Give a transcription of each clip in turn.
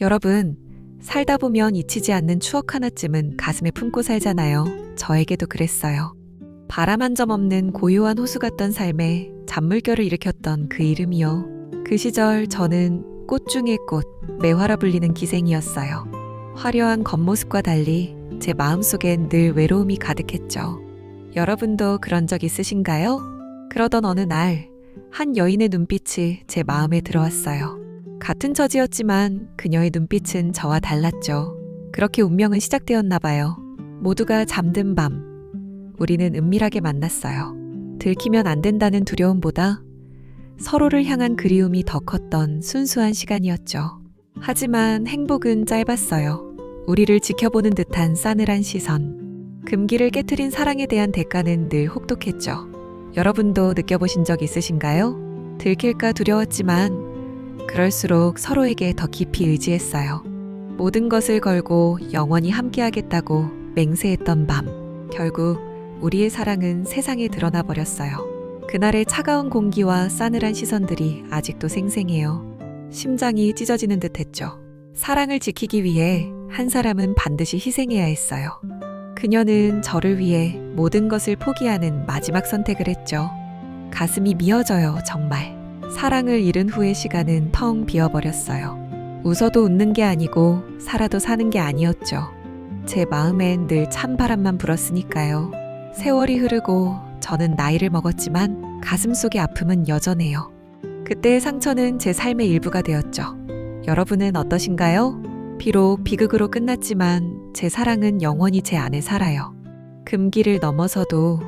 여러분, 살다 보면 잊히지 않는 추억 하나쯤은 가슴에 품고 살잖아요. 저에게도 그랬어요. 바람 한 점 없는 고요한 호수 같던 삶에 잔물결을 일으켰던 그 이름이요. 그 시절 저는 꽃 중의 꽃, 매화라 불리는 기생이었어요. 화려한 겉모습과 달리 제 마음속엔 늘 외로움이 가득했죠. 여러분도 그런 적 있으신가요? 그러던 어느 날, 한 여인의 눈빛이 제 마음에 들어왔어요. 같은 처지였지만 그녀의 눈빛은 저와 달랐죠. 그렇게 운명은 시작되었나 봐요. 모두가 잠든 밤, 우리는 은밀하게 만났어요. 들키면 안 된다는 두려움보다 서로를 향한 그리움이 더 컸던 순수한 시간이었죠. 하지만 행복은 짧았어요. 우리를 지켜보는 듯한 싸늘한 시선. 금기를 깨트린 사랑에 대한 대가는 늘 혹독했죠. 여러분도 느껴보신 적 있으신가요? 들킬까 두려웠지만 그럴수록 서로에게 더 깊이 의지했어요. 모든 것을 걸고 영원히 함께하겠다고 맹세했던 밤. 결국 우리의 사랑은 세상에 드러나 버렸어요. 그날의 차가운 공기와 싸늘한 시선들이 아직도 생생해요. 심장이 찢어지는 듯 했죠. 사랑을 지키기 위해 한 사람은 반드시 희생해야 했어요. 그녀는 저를 위해 모든 것을 포기하는 마지막 선택을 했죠. 가슴이 미어져요, 정말. 사랑을 잃은 후의 시간은 텅 비어버렸어요. 웃어도 웃는 게 아니고 살아도 사는 게 아니었죠. 제 마음엔 늘 찬바람만 불었으니까요. 세월이 흐르고 저는 나이를 먹었지만 가슴 속의 아픔은 여전해요. 그때의 상처는 제 삶의 일부가 되었죠. 여러분은 어떠신가요? 비록 비극으로 끝났지만 제 사랑은 영원히 제 안에 살아요. 금기를 넘어서도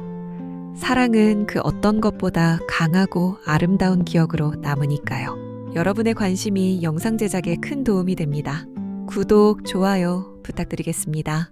사랑은 그 어떤 것보다 강하고 아름다운 기억으로 남으니까요. 여러분의 관심이 영상 제작에 큰 도움이 됩니다. 구독, 좋아요 부탁드리겠습니다.